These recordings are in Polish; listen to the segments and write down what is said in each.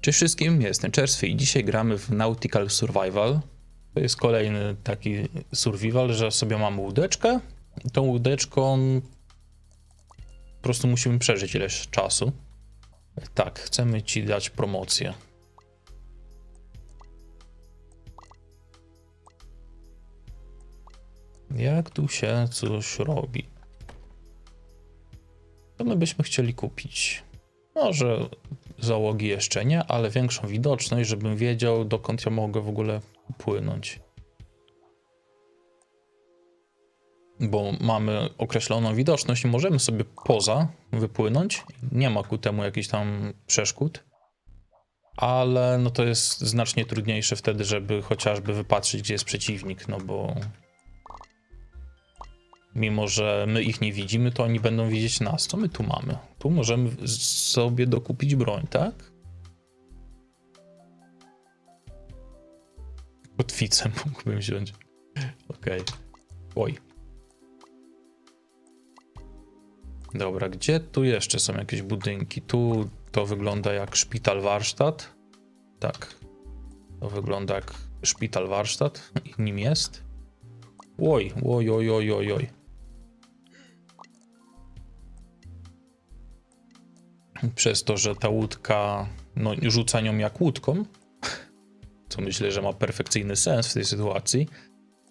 Cześć wszystkim, jestem Czerstwy i dzisiaj gramy w Nautical Survival. To jest kolejny taki survival, że sobie mamy łódeczkę tą łódeczką po prostu musimy przeżyć ileś czasu. Tak, chcemy ci dać promocję. Jak tu się coś robi? Co my byśmy chcieli kupić? Może załogi jeszcze nie, ale większą widoczność, żebym wiedział, dokąd ja mogę w ogóle płynąć. Bo mamy określoną widoczność i możemy sobie poza wypłynąć. Nie ma ku temu jakichś tam przeszkód. Ale no to jest znacznie trudniejsze wtedy, żeby chociażby wypatrzyć, gdzie jest przeciwnik, no bo mimo że my ich nie widzimy, to oni będą widzieć nas. Co my tu mamy? Tu możemy sobie dokupić broń, tak? Kotwicę mógłbym wziąć. Okej. Okay. Oj. Dobra, gdzie tu jeszcze są jakieś budynki? Tu to wygląda jak szpital warsztat. Tak. To wygląda jak szpital warsztat. I nim jest. Oj, oj, oj, oj, oj, oj. Przez to, że ta łódka, no rzuca nią jak łódką, co myślę, że ma perfekcyjny sens w tej sytuacji,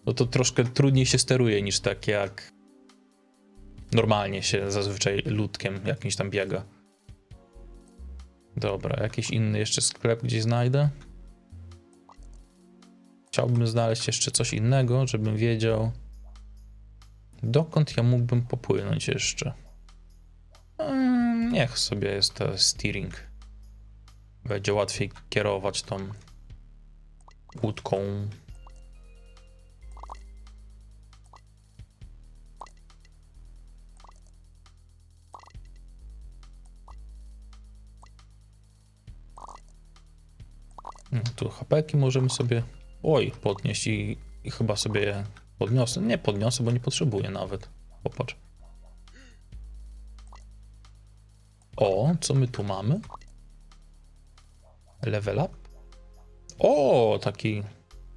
no to troszkę trudniej się steruje niż tak jak normalnie się zazwyczaj ludkiem jakimś tam biega. Dobra, jakiś inny jeszcze sklep gdzieś znajdę. Chciałbym znaleźć jeszcze coś innego, żebym wiedział, dokąd ja mógłbym popłynąć jeszcze. Niech sobie jest to steering. Będzie łatwiej kierować tą łódką. No, tu hapeki możemy sobie, oj, podnieść i, i chyba sobie podniosę. Nie podniosę, bo nie potrzebuję nawet. Popatrz. O, co my tu mamy? Level up? O, taki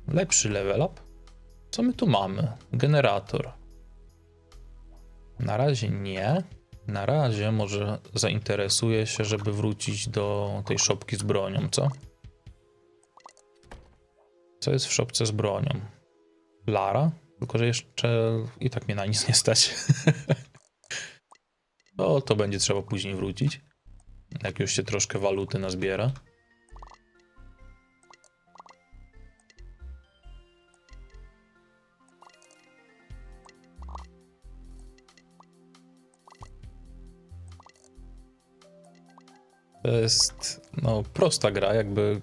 lepszy level up. Co my tu mamy? Generator. Na razie nie. Na razie może zainteresuję się, żeby wrócić do tej szopki z bronią, co? Co jest w szopce z bronią? Lara? Tylko, że jeszcze i tak mnie na nic nie stać. No, to będzie trzeba później wrócić. Jak już się troszkę waluty nazbiera. To jest no, prosta gra, jakby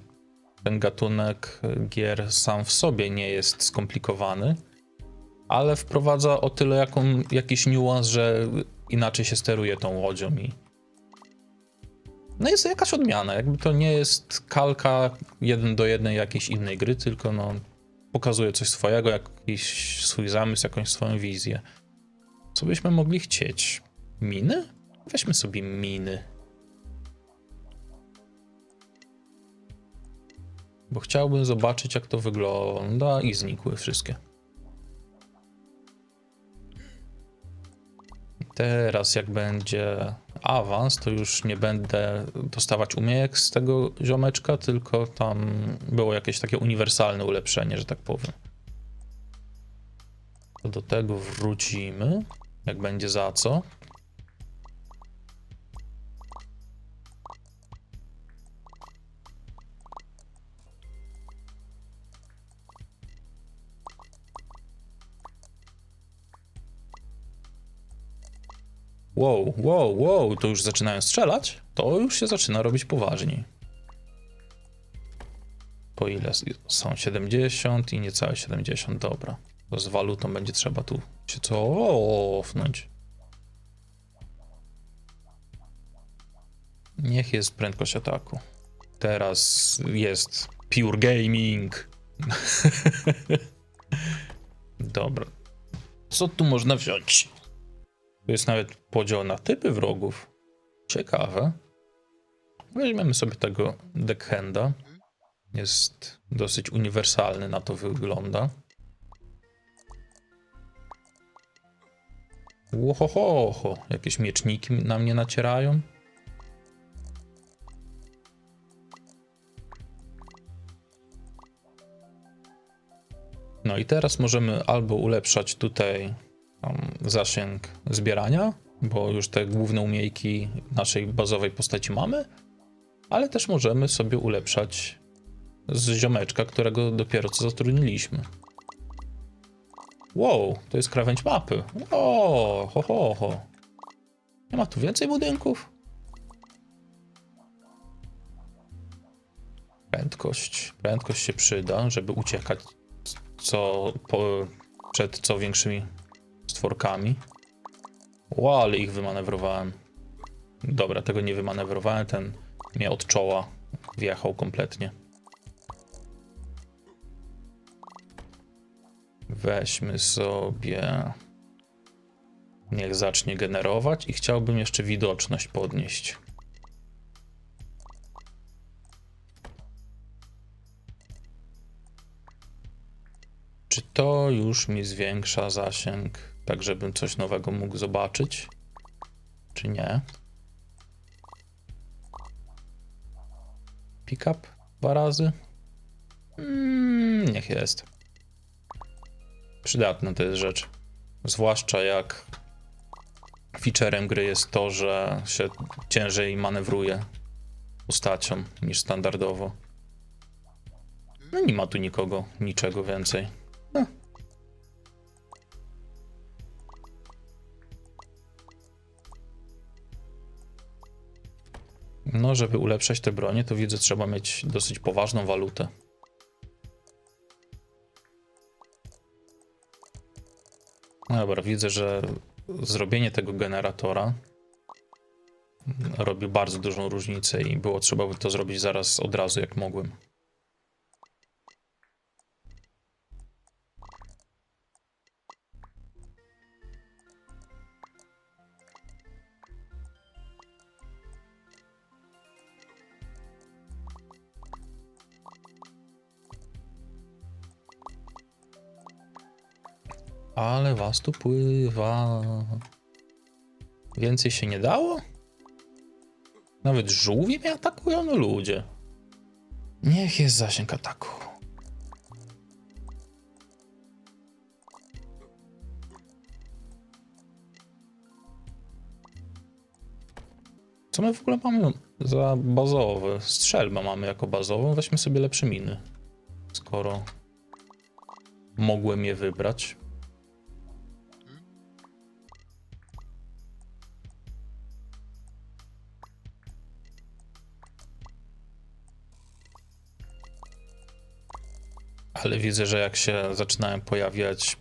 ten gatunek gier sam w sobie nie jest skomplikowany, ale wprowadza o tyle jaką, jakiś niuans, że inaczej się steruje tą łodzią i no jest jakaś odmiana, jakby to nie jest kalka jeden do jednej jakiejś innej gry, tylko no pokazuje coś swojego, jakiś swój zamysł, jakąś swoją wizję. Co byśmy mogli chcieć? Miny? Weźmy sobie miny. Bo chciałbym zobaczyć, jak to wygląda i znikły wszystkie. Teraz jak będzie awans, to już nie będę dostawać umiejek z tego ziomeczka, tylko tam było jakieś takie uniwersalne ulepszenie, że tak powiem. Do tego wrócimy, jak będzie za co. Wow, wow, wow, to już zaczynają strzelać? To już się zaczyna robić poważniej. Po ile są 70 i niecałe 70, dobra. Z walutą będzie trzeba tu się cofnąć. Niech jest prędkość ataku. Teraz jest pure gaming. Dobra. Co tu można wziąć? Tu jest nawet podział na typy wrogów. Ciekawe. Weźmiemy sobie tego deckhanda. Jest dosyć uniwersalny, na to wygląda. Łohohoho, jakieś mieczniki na mnie nacierają. No i teraz możemy albo ulepszać tutaj zasięg zbierania, bo już te główne umiejki naszej bazowej postaci mamy, ale też możemy sobie ulepszać z ziomeczka, którego dopiero co zatrudniliśmy. Wow, to jest krawędź mapy. O, ho, ho, ho. Nie ma tu więcej budynków? Prędkość. Prędkość się przyda, żeby uciekać co po, przed co większymi stworkami. Ło, ale ich wymanewrowałem. Dobra, tego nie wymanewrowałem, ten mnie od czoła wjechał kompletnie. Weźmy sobie. Niech zacznie generować i chciałbym jeszcze widoczność podnieść. Czy to już mi zwiększa zasięg, tak żebym coś nowego mógł zobaczyć? Czy nie? Pickup dwa razy? Mm, niech jest. Przydatna to jest rzecz. Zwłaszcza jak featurem gry jest to, że się ciężej manewruje postacią niż standardowo. No nie ma tu nikogo, niczego więcej. No. Żeby ulepszać te bronie, to widzę, trzeba mieć dosyć poważną walutę. Dobra, widzę, że zrobienie tego generatora robi bardzo dużą różnicę i było trzeba by to zrobić zaraz od razu, jak mogłem. Ale was tu pływa. Więcej się nie dało? Nawet żółwie mnie atakują, no ludzie. Niech jest zasięg ataku. Co my w ogóle mamy za bazowe? Strzelbę mamy jako bazową, weźmy sobie lepsze miny. Skoro mogłem je wybrać. Ale widzę, że jak się zaczynają pojawiać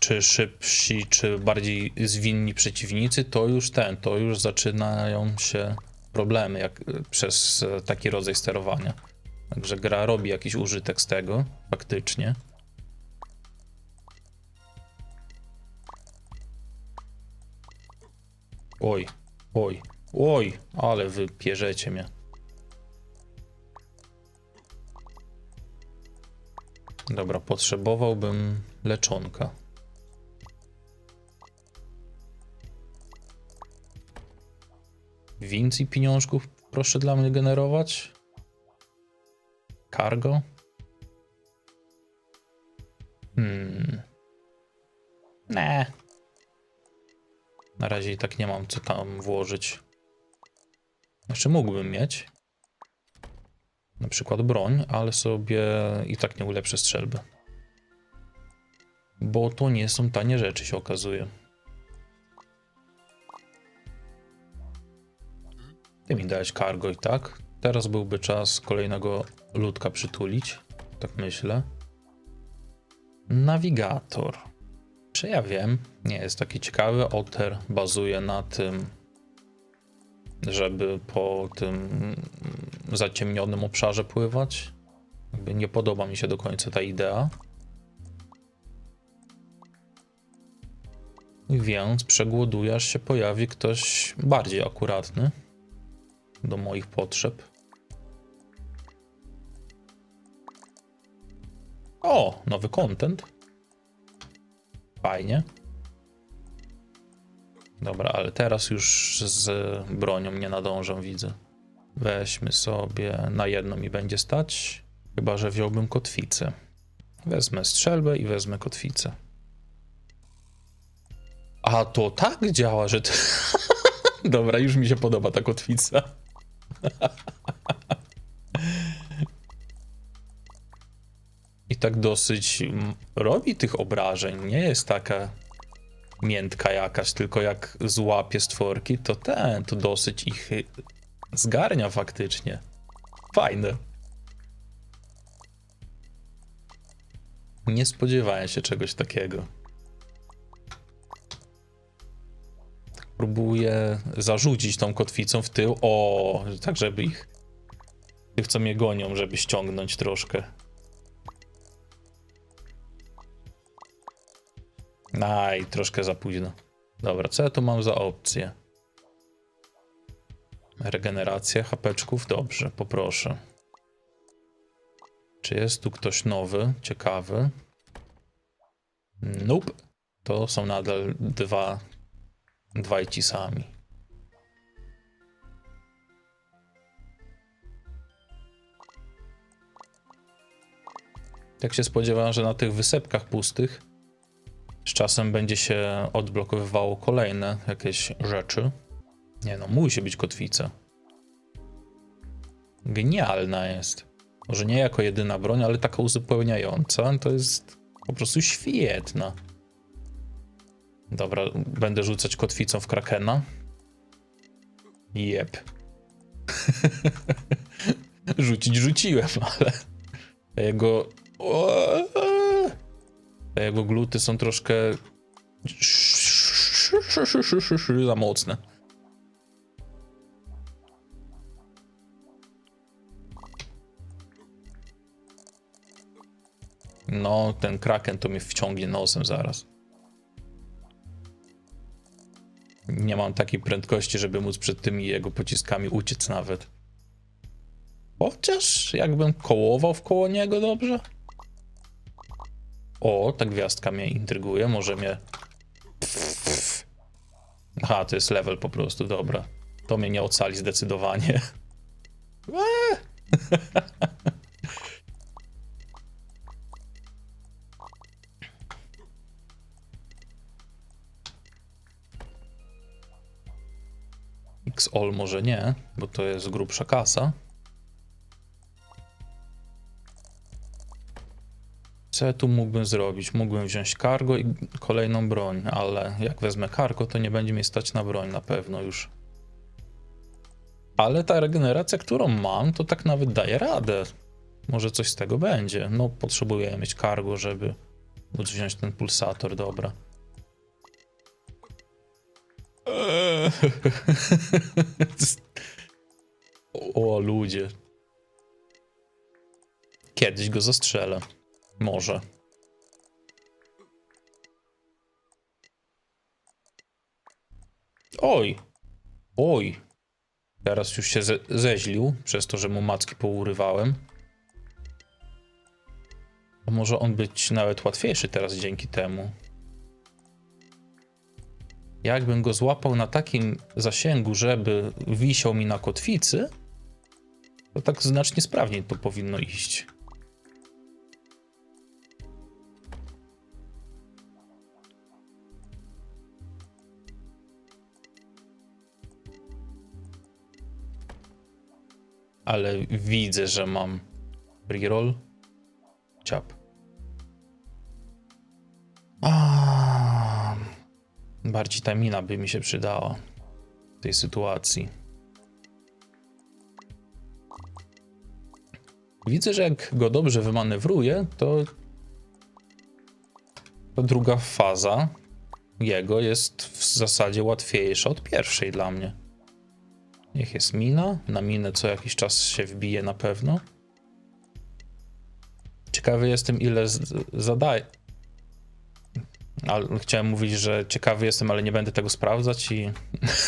czy szybsi, czy bardziej zwinni przeciwnicy, to już ten, to już zaczynają się problemy jak, przez e, taki rodzaj sterowania. Także gra robi jakiś użytek z tego, faktycznie. Oj, oj, oj, ale wy pierzecie mnie. Dobra, potrzebowałbym leczonka. Więcej pieniążków proszę dla mnie generować. Cargo. Hmm. Nie. Na razie i tak nie mam co tam włożyć. Jeszcze mógłbym mieć. Na przykład broń, ale sobie i tak nie ulepszę strzelby. Bo to nie są tanie rzeczy, się okazuje. Ty mi dałeś cargo i tak. Teraz byłby czas kolejnego ludka przytulić. Tak myślę. Nawigator. Czy ja wiem? Nie jest taki ciekawy. Otter bazuje na tym, żeby po tym zaciemnionym obszarze pływać. Jakby nie podoba mi się do końca ta idea. Więc przegłoduję, aż się pojawi ktoś bardziej akuratny. do moich potrzeb. O, nowy content. Fajnie. Dobra, ale teraz już z bronią nie nadążą, widzę. Weźmy sobie, na jedno mi będzie stać, chyba że wziąłbym kotwicę. Wezmę strzelbę i wezmę kotwicę. A to tak działa, że... Ty... Dobra, już mi się podoba ta kotwica. I tak dosyć robi tych obrażeń. Nie jest taka miętka jakaś, tylko jak złapie stworki, to ten, to dosyć ich zgarnia faktycznie. Fajne. Nie spodziewałem się czegoś takiego. Próbuję zarzucić tą kotwicą w tył. O, tak żeby ich. Tych, co mnie gonią, żeby ściągnąć troszkę. Aj, troszkę za późno. Dobra, co ja tu mam za opcję? Regeneracja hapeczków? Dobrze, poproszę. Czy jest tu ktoś nowy, ciekawy? Nope. To są nadal dwa, dwaj ci sami. Tak się spodziewałem, że na tych wysepkach pustych z czasem będzie się odblokowywało kolejne jakieś rzeczy. Nie no, musi być kotwica. Genialna jest. Może nie jako jedyna broń, ale taka uzupełniająca. To jest po prostu świetna. Dobra, będę rzucać kotwicą w krakena. Jep. Rzucić rzuciłem, ale jego... Te jego gluty są troszkę za mocne. No, ten kraken to mnie wciągnie nosem zaraz. Nie mam takiej prędkości, żeby móc przed tymi jego pociskami uciec nawet. Chociaż jakbym kołował w koło niego dobrze. O, ta gwiazdka mnie intryguje, może mnie... Aha, to jest level po prostu, dobra. To mnie nie ocali zdecydowanie. X-All może nie, bo to jest grubsza kasa. Ja tu mógłbym zrobić? Mógłbym wziąć cargo i kolejną broń, ale jak wezmę cargo, to nie będzie mi stać na broń na pewno już. Ale ta regeneracja, którą mam, to tak nawet daje radę. Może coś z tego będzie. No, potrzebuję mieć cargo, żeby móc wziąć ten pulsator, dobra. O, ludzie. Kiedyś go zastrzelę. Może. Oj. Oj. Teraz już się ze zeźlił, przez to, że mu macki pourywałem. A może on być nawet łatwiejszy teraz dzięki temu. Jakbym go złapał na takim zasięgu, żeby wisiał mi na kotwicy, to tak znacznie sprawniej to powinno iść. Ale widzę, że mam reroll. Ciap. A, bardziej ta mina by mi się przydała w tej sytuacji. Widzę, że jak go dobrze wymanewruję, to, to druga faza jego jest w zasadzie łatwiejsza od pierwszej dla mnie. Niech jest mina. Na minę co jakiś czas się wbije na pewno. Ciekawy jestem, ile zadaje. Ale chciałem mówić, że ciekawy jestem, ale nie będę tego sprawdzać i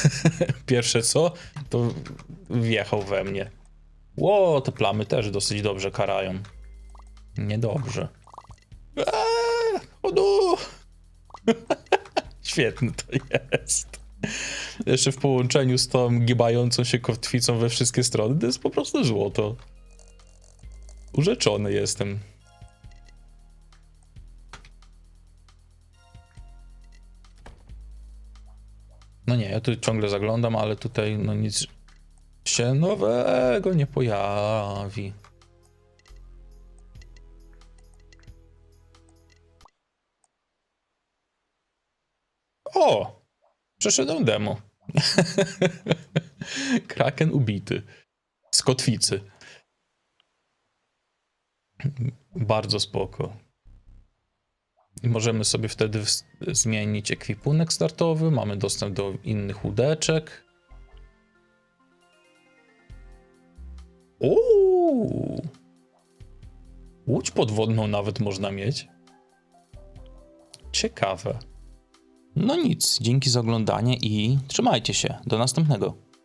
pierwsze co, to wjechał we mnie. Ło, te plamy też dosyć dobrze karają. Niedobrze. Eee, o! Świetne to jest. Jeszcze w połączeniu z tą gibającą się kotwicą we wszystkie strony, to jest po prostu złoto. Urzeczony jestem. No nie, ja tu ciągle zaglądam, ale tutaj no nic się nowego nie pojawi. O! Przeszedłem demo. Kraken ubity. Z kotwicy. Bardzo spoko. I możemy sobie wtedy zmienić ekwipunek startowy. Mamy dostęp do innych łódeczek. Uuu! Łódź podwodną nawet można mieć. Ciekawe. No nic, dzięki za oglądanie i trzymajcie się. Do następnego.